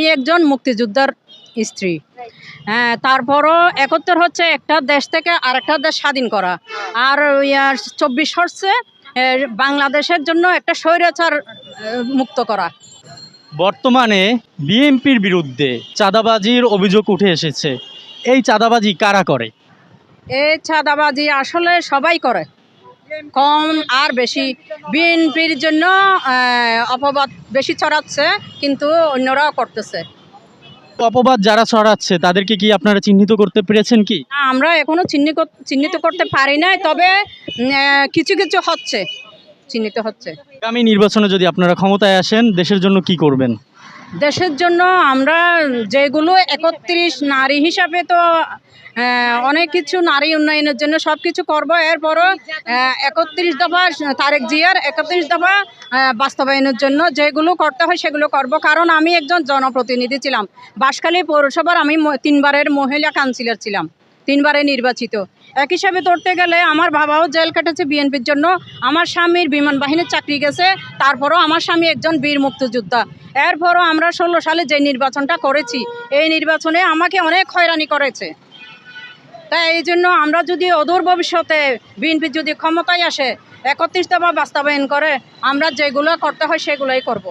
আমি একজন মুক্তিযোদ্ধার স্ত্রী। হ্যাঁ তারপরও একত্তর হচ্ছে একটা দেশ থেকে আরেকটা দেশ স্বাধীন করা। আর চব্বিশ হচ্ছে বাংলাদেশের জন্য একটা স্বৈরাচার মুক্ত করা। বর্তমানে বিএনপির বিরুদ্ধে চাঁদাবাজির অভিযোগ উঠে এসেছে। এই চাঁদাবাজি কারা করে? এই চাঁদাবাজি আসলে সবাই করে। কম আর বেশি। বিএনপির জন্য অপবাদ বেশি ছড়াচ্ছে কিন্তু অন্যরাও করতেছে। অপবাদ যারা ছড়াচ্ছে তাদেরকে কি আপনারা চিহ্নিত করতে পেরেছেন কি? আমরা এখনও চিহ্নিত চিহ্নিত করতে পারি নাই তবে কিছু কিছু হচ্ছে চিহ্নিত হচ্ছে। আগামী নির্বাচনে যদি আপনারা ক্ষমতায় আসেন দেশের জন্য কি করবেন? দেশের জন্য আমরা যেগুলো একত্রিশ নারী হিসাবে তো অনেক কিছু নারী উন্নয়নের জন্য সব কিছু করব। এরপরও একত্রিশ দফা, তারেক জিয়ার একত্রিশ দফা বাস্তবায়নের জন্য যেগুলো করতে হয় সেগুলো করব। কারণ আমি একজন জনপ্রতিনিধি ছিলাম। বাঁশখালী পৌরসভার আমি তিনবারের মহিলা কাউন্সিলর ছিলাম। তিনবারে নির্বাচিত। এক হিসাবে ধরতে গেলে আমার বাবাও জেল কাটেছে বিএনপির জন্য, আমার স্বামীর বিমান বাহিনীর চাকরি গেছে, তারপরও আমার স্বামী একজন বীর মুক্তিযোদ্ধা। এরপরও আমরা ষোলো সালে যে নির্বাচনটা করেছি, এই নির্বাচনে আমাকে অনেক হয়রানি করেছে। তাই এই জন্য আমরা যদি অদূর ভবিষ্যতে বিএনপি যদি ক্ষমতায় আসে একত্রিশ দফা বাস্তবায়ন করে, আমরা যেগুলো করতে হয় সেগুলোই করব।